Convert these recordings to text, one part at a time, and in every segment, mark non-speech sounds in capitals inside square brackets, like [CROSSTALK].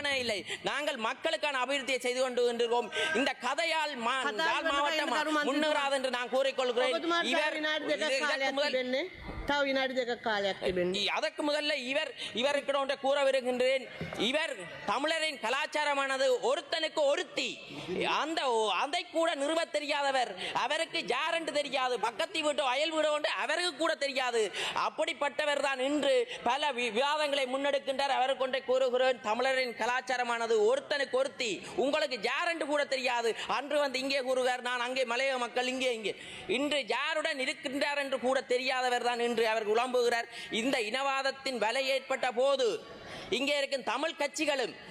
காண இல்லை. நாங்கள் மக்களுக்கான அபிவிருத்தியை செய்து கொண்டு கொண்டிருக்கோம் இந்த கதையால் மாவட்டம் முன்னேறாது என்று நான் கூறிக்கொள்கிறேன். இவர் විනාඩි දෙකක් இதற்கு කාලයක් முதல் තිබෙන්නේ. තව විනාඩි දෙකක් කාලයක් තිබෙන්නේ. அதற்கு முதல்ல இவர் இவருக்கு ஒன்றை கூற விரும்புகின்றேன் இவர் தமிழரின் கலாச்சாரமானது ஒருத்தனுக்கு ஒருத்தி அந்த அதை கூட நிறுவ தெரியாதவர் அவருக்கு யாரென்று தெரியாது பக்கத்து வீட்டோ அயல் வீடோ என்று அவருக்கு கூட தெரியாது அப்படிப்பட்டவர் தான் இன்று பல வி- விவாதங்களை முன்னெடுக்கின்றார் அவருக்கு ஒன்றை கூறுகிறேன் தமிழரின் கலாச்சாரமானது ஒருத்தனுக்கு ஒருத்தி உங்களுக்கு யாரென்று கூட தெரியாது அன்று வந்து இங்கே கூறுகிறார் நான் அங்கே மலைய மக்கள் இங்கே இங்கே இன்று யாருடன் இருக்கின்றார் என்று கூட தெரியாதவர் தான் இன்று அவர் உழம்புகிறார் இந்த இனவாதத்தின் வலை ஏற்பட்ட போது இங்கே இருக்கும் தமிழ் கட்சிகளும்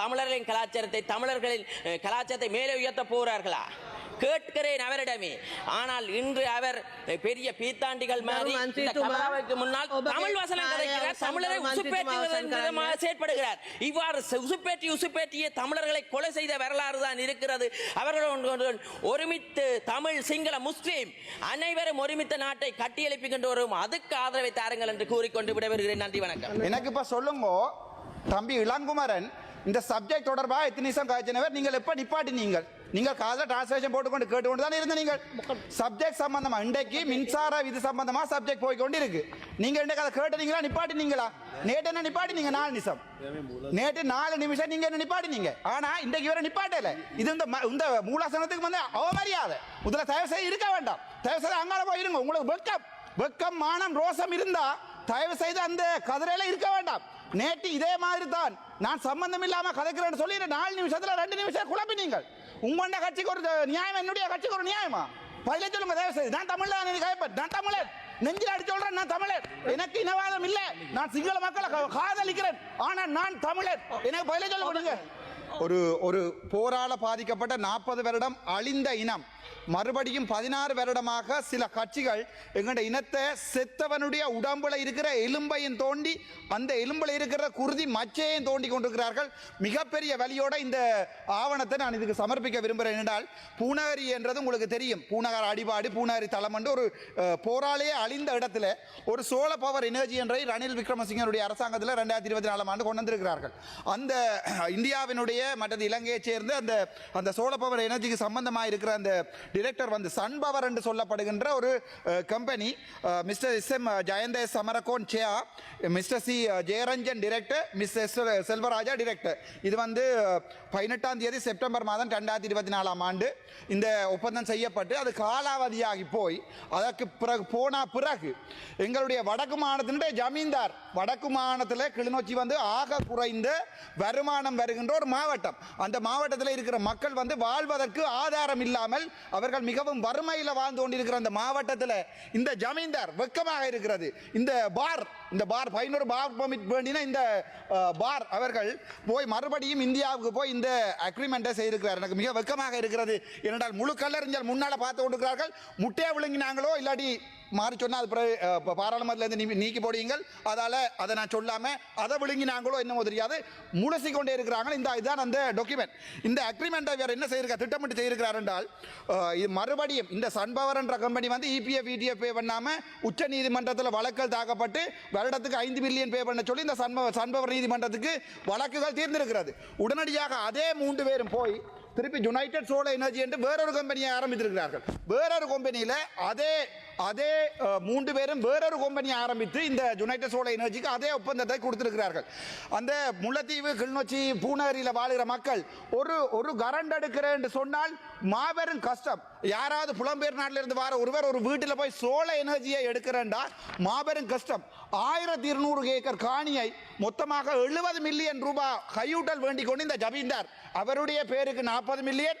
தமிழர்களின் கலாச்சாரத்தை தமிழர்களின் கலாச்சாரத்தை மேலே உயர்த்த போகிறார்களா? கேட்கிறேன் அவரிடமே. ஆனால் இன்று அவர் பெரிய பீத்தாண்டிகள் மாதிரி இந்த மந்திரித்துவமா? கமலாவுக்கு முன்னால் தமிழ் வசனம் தமிழரை செயற்படுகிறார். இவ்வாறு உசுப்பேற்றி உசுப்பேற்றிய தமிழர்களை கொலை செய்த வரலாறு தான் இருக்கிறது. அவர்கள் ஒருமித்து தமிழ் சிங்கள முஸ்லீம் அனைவரும் ஒருமித்த நாட்டை கட்டியெழுப்பிக்கின்ற வரும். அதுக்கு ஆதரவை தாருங்கள் என்று கூறிக்கொண்டு விடைபெறுகிறேன். நன்றி வணக்கம். எனக்கு இப்ப சொல்லுங்க தம்பி இளங்குமரன் இந்த சப்ஜெக்ட் தொடர்பாக எத்தனை நிமிஷம் காய்ச்சினவர் நீங்கள் எப்ப நிப்பாட்டினீங்கள் நீங்கள்? காதல டிரான்ஸ்லேஷன் போட்டுக்கொண்டு கேட்டுக்கொண்டு தான் இருந்த நீங்கள்? சப்ஜெக்ட் சம்பந்தமா? இன்றைக்கு மின்சார இது சம்பந்தமா சப்ஜெக்ட் போய்க்கொண்டு இருக்கு நீங்க இன்றைக்கு அதை கேட்டீங்களா நிப்பாட்டினீங்களா நேற்று என்ன நிப்பாட்டினீங்க நாலு நிமிஷம். நேற்று நாலு நிமிஷம் நீங்க என்ன நிப்பாட்டினீங்க ஆனா இன்றைக்கு இவரை நிப்பாட்டல. இது இந்த இந்த மூலாசனத்துக்கு வந்து அவமரியாதை. முதல்ல தயவு செய்து இருக்க வேண்டாம். தயவு செய்து அங்கால போய் இருங்க. உங்களுக்கு வெக்கம். வெக்கம் மானம் ரோசம் இருந்தா தயவு செய்து அந்த கதிரையில இருக்க வேண்டாம். நேற்று இதே மாதிரி தான் நான் சம்பந்தம் இல்லாம கதைக்கிறேன்னு சொல்லி நாலு நிமிஷத்துல ரெண்டு நிமிஷம் குழப்பினீங்கள் உங்களுடைய கட்சிக்கு ஒரு நியாயம் என்னுடைய கட்சிக்கு ஒரு நியாயமா? பதிலே சொல்லுங்க தயவு செய்து. நான் தமிழ்ல நீங்க நான் தமிழர் நெஞ்சில் அடிச்சு சொல்றேன் நான் தமிழர் எனக்கு இனவாதம் இல்ல. நான் சிங்கள மக்களை காதலிக்கிறேன். ஆனா நான் தமிழர் எனக்கு பதிலே சொல்ல கொடுங்க ஒரு ஒரு போரால பாதிக்கப்பட்ட நாற்பது வருடம் அழிந்த இனம். மறுபடியும் பதினாறு வருடமாக சில கட்சிகள் எங்கட இனத்தை செத்தவனுடைய உடம்புல இருக்கிற எலும்பையும் தோண்டி அந்த எலும்பில் இருக்கிற குருதி மச்சையும் தோண்டி கொண்டிருக்கிறார்கள். மிகப்பெரிய வலியோட இந்த ஆவணத்தை நான் இதுக்கு சமர்ப்பிக்க விரும்புகிறேன் என்றால் பூநகரி என்றது உங்களுக்கு தெரியும். பூநகர் அடிபாடு பூநகரி தளம் என்று ஒரு போராளியே போராலேயே அழிந்த இடத்துல ஒரு சோழ பவர் எனர்ஜி என்றை ரணில் விக்ரமசிங்கனுடைய அரசாங்கத்தில் ரெண்டாயிரத்தி இருபத்தி நாலாம் ஆண்டு கொண்டு வந்திருக்கிறார்கள். அந்த இந்தியாவினுடைய மற்றது இலங்கையை சேர்ந்து அந்த அந்த சோழ பவர் எனர்ஜிக்கு சம்பந்தமாக இருக்கிற அந்த டிரெக்டர் வந்து சன் பவர் என்று சொல்லப்படுகின்ற ஒரு company mister S M Jayantha Samarakoon சேயா mister C Jayaranjan director mister Selvaraja director இது வந்து பதினெட்டாம் தேதி செப்டம்பர் மாதம் ரெண்டாயிரத்தி இருபத்தி நாலாம் ஆண்டு இந்த ஒப்பந்தம் செய்யப்பட்டு அது காலாவதியாகி போய் அதற்கு பிறகு போன பிறகு எங்களுடைய வடக்கு மாநிலத்தினுடைய ஜமீன்தார் வடக்கு மாநிலத்தில் கிளிநொச்சி வந்து ஆக குறைந்த வருமானம் வருகின்ற ஒரு மாவட்டம். அந்த மாவட்டத்தில் இருக்கிற மக்கள் வந்து வாழ்வதற்கு ஆதாரம் இல்லாமல் அவர்கள் மிகவும் வறுமையில் வாழ்ந்து கொண்டிருக்கிற அந்த மாவட்டத்தில் இந்த ஜமீன்தார் வெக்கமாக இருக்கிறது. இந்த பார் இந்த பார் பதினோரு பார் பர்மிட் வேண்டின இந்த பார் அவர்கள் போய் மறுபடியும் இந்தியாவுக்கு போய் இந்த அக்ரிமெண்ட்டை செய்திருக்கிறார். எனக்கு மிக வெக்கமாக இருக்கிறது. ஏனென்றால் முழு கல்லறிஞர் முன்னால பார்த்து கொண்டிருக்கிறார்கள். முட்டையை விழுங்கினாங்களோ இல்லாட்டி மாறி சொன்னால் அது பிறகு, அஹ், நீ- நீக்கி போடுவீங்கள். அதால் அதை நான் சொல்லாமல் அதை விழுங்கினாங்களோ என்னமோ தெரியாது. முழுசி கொண்டே இருக்கிறாங்க. இந்த இதுதான் அந்த டாக்குமெண்ட் இந்த அக்ரிமெண்ட்டை வேறு என்ன செய்யிருக்கார் திட்டமிட்டு செய்திருக்கிறார் என்றால் இது மறுபடியும் இந்த சன்பவர் என்ற கம்பெனி வந்து இபிஎஃப் இடிஎஃப் பே பண்ணாமல் உச்ச நீதிமன்றத்தில் வழக்குகள் தாக்கப்பட்டு வருடத்துக்கு ஐந்து மில்லியன் பே பண்ண சொல்லி இந்த சன்பவர் சன்பவர் நீதிமன்றத்துக்கு வழக்குகள் தீர்ந்திருக்கிறது. உடனடியாக அதே மூன்று பேரும் போய் திருப்பி யுனைடெட் சோலர் எனர்ஜி என்று வேறொரு கம்பெனியை ஆரம்பித்திருக்கிறார்கள். வேறொரு கம்பெனியில் அதே அதே மூன்று பேரும் வேறொரு கம்பெனி ஆரம்பித்து இந்த யுனைடெட் சோலர் எனர்ஜிக்கு அதே ஒப்பந்தத்தை கொடுத்திருக்கிறார்கள். அந்த முல்லைத்தீவு கிளிநொச்சி பூனகரியில் வாழுகிற மக்கள் ஒரு ஒரு கரண்ட் எடுக்கிறேன் என்று சொன்னால் மாபெரும் கஷ்டம். யாராவது புலம்பெயர் நாட்டிலிருந்து வர ஒருவர் ஒரு வீட்டில் போய் சோழ எனர்ஜியை எடுக்கிறேன்டா மாபெரும் கஷ்டம். ஆயிரத்தி இருநூறு ஏக்கர் காணியை மொத்தமாக எழுபது மில்லியன் ரூபாய் கையூட்டல் வேண்டிக் கொண்டு இந்த ஜமீன்தார் அவருடைய பேருக்கு நாற்பது மில்லியன்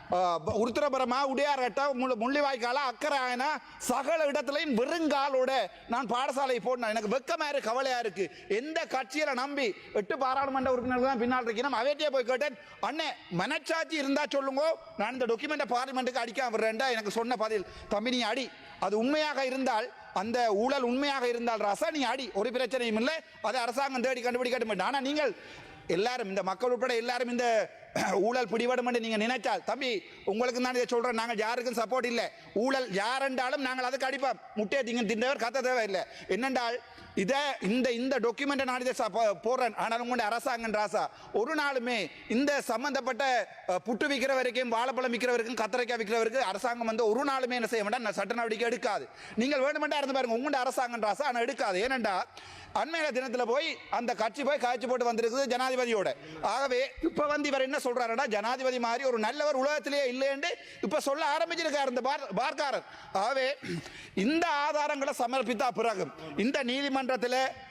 உருத்திரபுரமா உடையார்கட்டா முள்ளிவாய்க்கால அக்கராயனா சகல இடத்துலையும் வெறுங்காலோட நான் பாடசாலை போடணும். எனக்கு வெக்கமா இருக்கு கவலையா இருக்கு. எந்த கட்சியில நம்பி எட்டு பாராளுமன்ற உறுப்பினர்கள் தான் பின்னால் இருக்கணும் அவைட்டே போய் கேட்டேன் அண்ணே மனச்சாட்சி இருந்தா சொல்லுங்க. நான் இந்த டாக்குமெண்ட்டை பார்லிமெண்ட்டுக்கு அடிக்காம விடுறேன்டா எனக்கு சொன்ன பதில். தம்பி நீ அடி. அது உண்மையாக இருந்தால் அந்த ஊழல் உண்மையாக இருந்தால் ரசா நீ அடி. ஒரு பிரச்சனையும் இல்லை. அதை அரசாங்கம் தேடி கண்டுபிடிக்கட்டும். ஆனால் நீங்கள் எல்லாரும் இந்த மக்கள் உட்பட எல்லாரும் இந்த [CLEARS THROAT] ஊழல் பிடிபடும் என்று நீங்க நினைச்சால் தம்பி உங்களுக்கு தான் இதை சொல்றேன். நாங்கள் யாருக்கும் சப்போர்ட் இல்லை. ஊழல் யாரென்றாலும் நாங்கள் அதுக்கு அடிப்போம். முட்டையை திங்க தின்றவர் கத்த தேவை இல்லை என்னென்றால் இதை இந்த இந்த டாக்குமெண்ட்டை நான் இதை போடுறேன். ஆனால் உங்களுடைய அரசாங்கம் ராசா ஒரு நாளுமே இந்த சம்பந்தப்பட்ட புட்டு விற்கிறவருக்கும் வாழைப்பழம் விற்கிறவருக்கும் கத்திரிக்காய் அரசாங்கம் வந்து ஒரு நாளுமே என்ன செய்ய வேண்டாம் சட்ட நடவடிக்கை எடுக்காது. நீங்கள் வேணுமெண்டா இருந்து பாருங்க உங்களுடைய அரசாங்கம் ராசா ஆனால் எடுக்காது. ஏனென்றா அண்மையில தினத்தில் போய் அந்த கட்சி போய் காய்ச்சி போட்டு வந்திருக்குது ஜனாதிபதியோட. ஆகவே இப்போ வந்து இவர் என்ன சொல்றாருன்னா ஜனாதிபதி மாதிரி ஒரு நல்லவர் உலகத்திலேயே இல்லைன்னு இப்ப சொல்ல ஆரம்பிச்சிருக்காரு இந்த பார்க்காரர். ஆகவே இந்த ஆதாரங்களை சமர்ப்பித்தா பிறகு இந்த நீதிமன்றத்தில்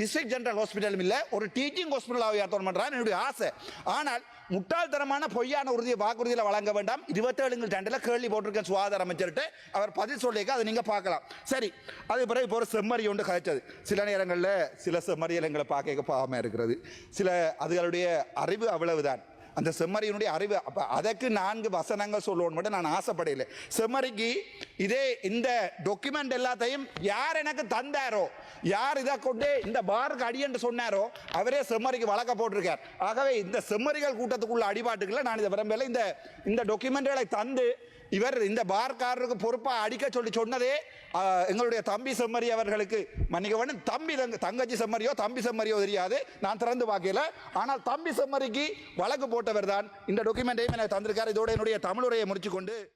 டிஸ்ட்ரிக்ட் ஜெனரல் ஹாஸ்பிட்டலும் இல்லை ஒரு டீச்சிங் ஹாஸ்பிட்டலாக உயர்த்தணும் பண்றான் என்னுடைய ஆசை. ஆனால் முட்டாள்தனமான பொய்யான உறுதியை வாக்குறுதியில் வழங்க வேண்டாம். இருபத்தேழுங்கள் ரெண்டில் கேள்வி போட்டிருக்கேன் சுகாதார அமைச்சர்கிட்ட. அவர் பதில் சொல்லியிருக்க அதை நீங்கள் பார்க்கலாம். சரி அது பிறகு இப்போ ஒரு செம்மறி ஒன்று கழிச்சது சில நேரங்களில் சில செம்மறியல் எங்களை பார்க்க பாவமாக இருக்கிறது. சில அதுகளுடைய அறிவு அவ்வளவுதான். அந்த செம்மறியினுடைய அறிவு. அப்போ அதற்கு நான்கு வசனங்கள் சொல்லணும் மட்டும் நான் ஆசைப்படையில. செம்மறிக்கு இதே இந்த டாக்குமெண்ட் எல்லாத்தையும் யார் எனக்கு தந்தாரோ யார் இதை கொண்டு இந்த பாருக்கு அடியன்று சொன்னாரோ அவரே செம்மறிக்கு வழக்க போட்டிருக்கார். ஆகவே இந்த செம்மறிகள் கூட்டத்துக்குள்ள அடிபாட்டுகளை நான் இதை விரும்பல இந்த இந்த டாக்குமெண்ட்களை தந்து இவர் இந்த பார்க்காரருக்கு பொறுப்பாக அடிக்க சொல்லி சொன்னதே எங்களுடைய தம்பி செம்மறி அவர்களுக்கு. மன்னிக்க தம்பி தங்க- தங்கச்சி செம்மறியோ தம்பி செம்மறியோ தெரியாது. நான் திறந்து பார்க்கல. ஆனால் தம்பி செம்மறிக்கு வழக்கு போட்டவர் தான் இந்த டாக்குமெண்ட்டையும் எனக்கு தந்திருக்கார். இதோட என்னுடைய தமிழுரையை முடிச்சு கொண்டு